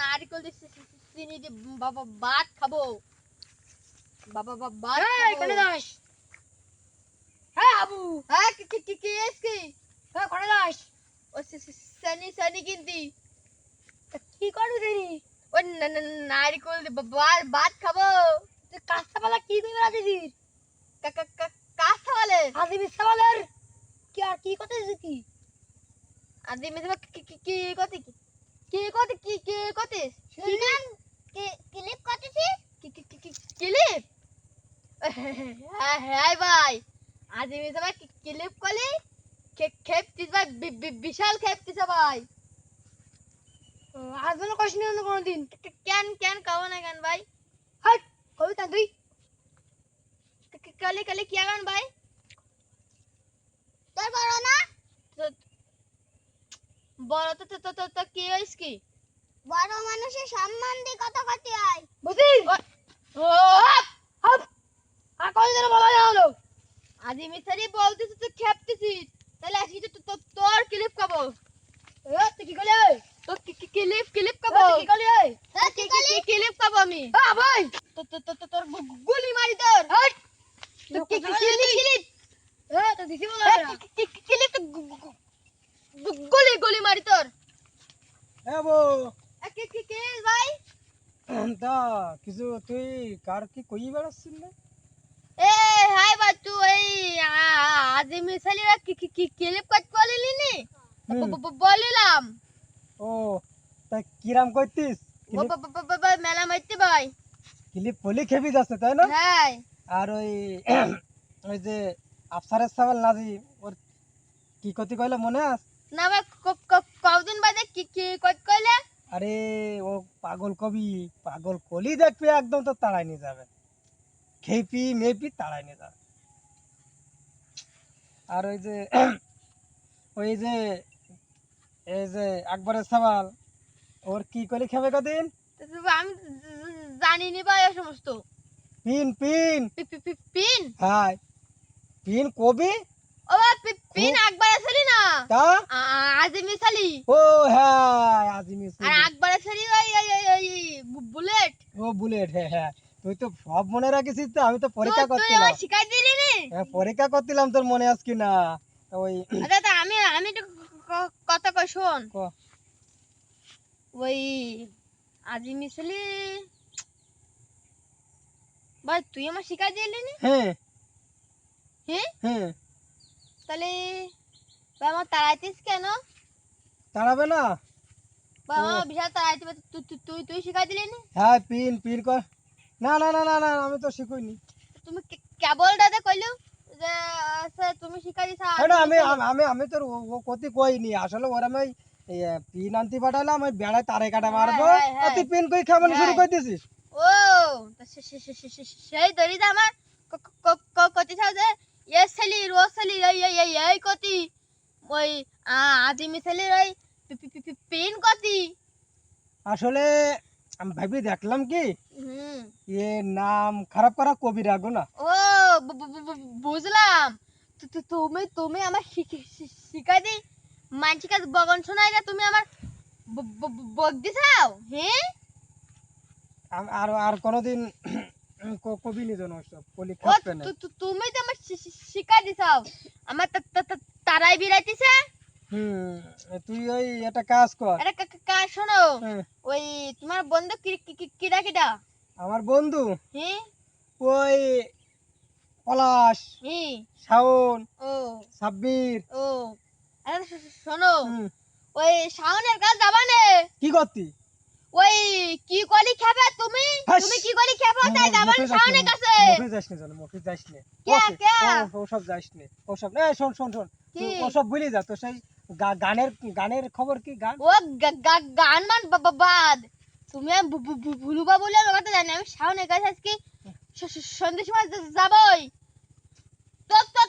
নারকেল চিনি দিয়ে বাবা ভাত খাব। বাবা বাবা ভাত এই কোনে খাব যাস? হ্যাঁ আবু হ্যাঁ কি কি কি কি এসকি হ্যাঁ কোনে যাস? ও সনি সনি কিনতি। কি করবি দেরি? ও নারকেল দিয়ে ভাত খাব। কি কা আর কি করতেছিস কি আদি মেয়ে কি কি কি কতি কি? কি কতি কি কে কতি? শুনলাম কি? ক্লিপ করতেছিস কি কি কি ক্লিপ? হ্যাঁ হ্যাঁ ভাই। আজ আমি তোমার ক্লিপ কলি খেপতিস ভাই বিশাল খেপতিস ভাই। আজ মনে করিস নি অন্য কোনোদিন। কে- কেন কেন কাও না কেন ভাই? হট কবি কেন তুই কলি কলি কি আগান ভাই তোর বড় না তো- বলো তো তো তো তো তো কি হইস কি? বড় মানুষের সম্মান দিয়ে কথা কথা হয়? বুঝিস ও হাপ আর কই দিন বলা হলো? আজ আমি সারি বলতিস তো খেপতিস তাহলে আজকে তো তো- তো- তোর ক্লিপ খাব। এ তুই কি করলি তো কি কি ক্লিপ ক্লিপ খাব? তুই কি করলি কি ক্লিপ খাব আমি? আ ভাই! তো তো তো তো তোর গুলি মারি তোর। হাট তো কি কি ক্লিপ ক্লিপ এ তো দিছি বলা ক্লিপ তো গু- গু- গু- গুলি গুলি মারি তোর? হ্যাঁ বউ। এ, কি কি কি ভাই? তা কিছু তুই কার কি কই বেড়াচ্ছিস না এ হাই বাচ্চু এই আজ মিসালিরা কি কি কি ক্লিপ কাট করলি নি। ব- ব- বলিলাম। ও তা কিরাম ব- ব- ব- ব- ব- মেলা মারতে ভাই। ক্লিপ পলি খেপি যাচ্ছে তাই না? হ্যাঁ আর ওই ওই যে আফসারের সাবাল নাজি ওর কি ক্ষতি কইলে মনে আস না ভাই ক- ক- কইলে? আরে ও পাগল কবি পাগল কলি দেখবি একদম তো তাড়াই নিয়ে যাবে। খেপি মেপি তাড়াই নিয়ে যাবে। আর ওই যে ওই যে এই যে আকবরের সাবাল ওর কি কলি খাবে কদিন? আমি জ- জানিনি ভাই সমস্ত। Pin pin. পিন? হাই পিন কবি? ও ভাই পি- পিন আকবার আসলি না? তা? আজ মিসালি ও হ্যাঁ আজিমি আর আকবার আসলি ওই ওই বুলেট? ও বুলেট হ্যাঁ হ্যাঁ। তুই তো সব মনে রাখিস তো আমি তো পরীক্ষা তুই- তুই শিখাই দিলি নি? হ্যাঁ পরীক্ষা করছিলাম তোর মনে আস কি না। ওই আচ্ছা তা আমি আমি তো কথা কই শোন। ওই আজি মিসালি ভাই তুই আমার শিখাই দিলি নি? হ্যাঁ। হ্যাঁ? হ্যাঁ। তাহলে আমার তাড়াইতিস কেন? তাড়াবে না। আমার বিশাল তাড়াইতে তুই তুই- তুই শিখাই দিলি নি? হ্যাঁ পিন পিন কর। না না না না না আমি তো শিখুইনি। তুমি কেবল দাদা কইলো যে স্যার তুমি শিখাই দিছ হ্যাঁ আমি আমি- আমি তোর ও ও কইনি আসলে ওর আমি পিন আনতে পাঠালাম আমি বেড়ায় তারে কাটা মারবো। হ্যাঁ, হ্যাঁ, আর তুই পিন কই শুরু হ্যাঁ। করে দিছিস ও তা সেই দড়িতে আমার কতি যে এ ছেলি রো ছেলি এই এই এই এই কতি ওই আ- আদি মিছেলির ওই পিন কতি আসলে আমি ভাবি দেখলাম কি এ নাম খারাপ করা কবি রাখো না ও বুঝলাম তুমি তুমি আমার শিখাই দি মানসি কাজ বগন শোনাই না তুমি আমার ব- ব- ব- বক দিছাও হ্যাঁ আর আর কোনোদিন কবি নিজ না তুমি তো আমার শিখাই দিছাও। আমার তারাই বিরাইতেছে? হুম তুই ওই একটা কাজ কর। এটা কা- কা- শোনো হ্যাঁ, ওই তোমার বন্ধু কি কি- কি- কিরা কিরা আমার বন্ধু? হ্যাঁ ওই পলাশ হ্যাঁ শাওন ও। সাব্বির। ও। আরে শোনো ওই শাওনের কাছে যাবা নে কি করতি? ওই কি কলি খাবে তুমি? তুমি কি কলি খাবে? তাই যাবা মুখে যাস শাওনের নে, কাছে। মুখে যাস নে জানো মুখে যাস নে কে, ওসব- কে? ও- ওসব যাস নে ওসব এই শোন শোন শোন। কি? তুই ওসব ভুলে যা তো সেই গানের গানের খবর কি? গান? ও গান মান বাদ। তুমি আমি ভুলুবা বলে আমার জানি আমি শাওনের কাছে আজকে সময় যাবই। তোর তোর